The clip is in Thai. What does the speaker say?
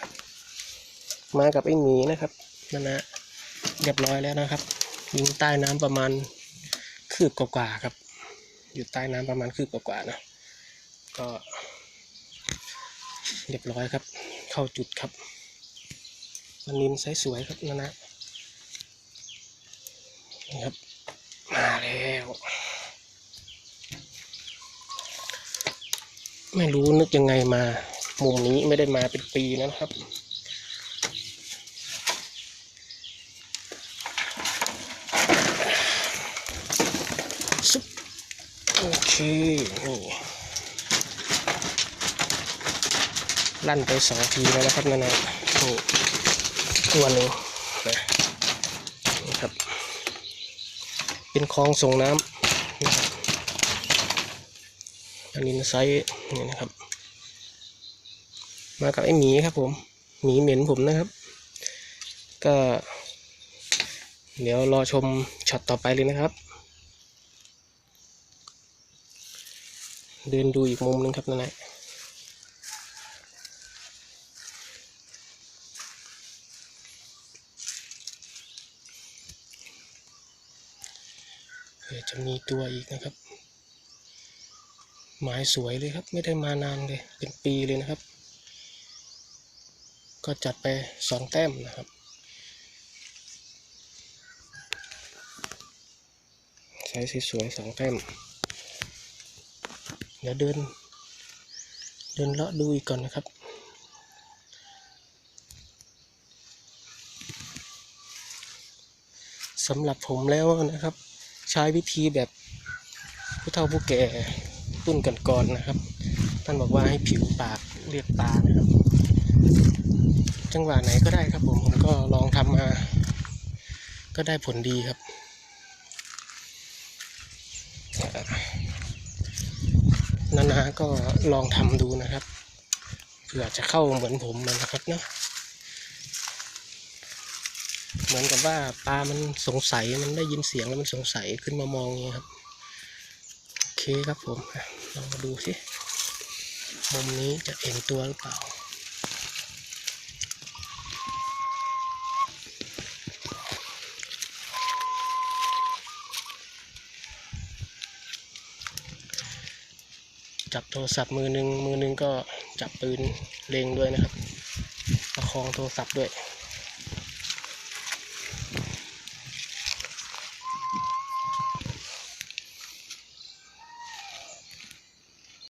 ครับ มากับไอ้หมีนะครับนั่นนะเรียบร้อยแล้วนะครับยิงใต้น้ำประมาณคืบกว่าๆครับ อยู่ใต้น้ำประมาณคืบกว่าๆนะ ก็ เรียบร้อยครับ เข้าจุดครับมันนินไซส์สวยครับนั่นนะนี่ครับ มาแล้วไม่รู้นึกยังไงมา มุมนี้ไม่ได้มาเป็นปีนะครับซุปโอเคนี่ลั่นไปสองทีแล้วนะครับนั่นนะนี่ตัวหนึ่งนะครับ เป็นคลองส่งน้ำนะครับอันนี้ไซส์นี่นะครับ มากับไอ้หมีครับผมหมีเหม็นผมนะครับ ก็ เดี๋ยวรอชมช็อตต่อไปเลยนะครับ เดินดูอีกมุมหนึงครับนั่นแหละจะมีตัวอีกนะครับ หมายสวยเลยครับ ไม่ได้มานานเลย เป็นปีเลยนะครับ ก็จัดไปสองแต้มนะครับ ใช้สวยๆสองแต้ม เดี๋ยวเดิน เดินเลาะดูอีกก่อนนะครับสำหรับผมแล้วนะครับ ใช้วิธีแบบผู้เฒ่าผู้แก่รุ่นก่อนนะครับ ท่านบอกว่าให้ผิวปากเรียกปลานะครับ จังหวะไหนก็ได้ครับผม ผมก็ลองทำมา ก็ได้ผลดีครับ นานาก็ลองทำดูนะครับเผื่อจะเข้าเหมือนผมมันนะครับเนาะเหมือนกับว่าปลามันสงสัยมันได้ยินเสียงแล้วมันสงสัยขึ้นมามองอย่างเงี้ยครับ โอเคครับผมลองมาดูสิมุมนี้จะเห็นตัวหรือเปล่า จับโทรศัพท์มือหนึ่งมือหนึ่งก็จับปืนเล็งด้วยนะครับประคองโทรศัพท์ด้วย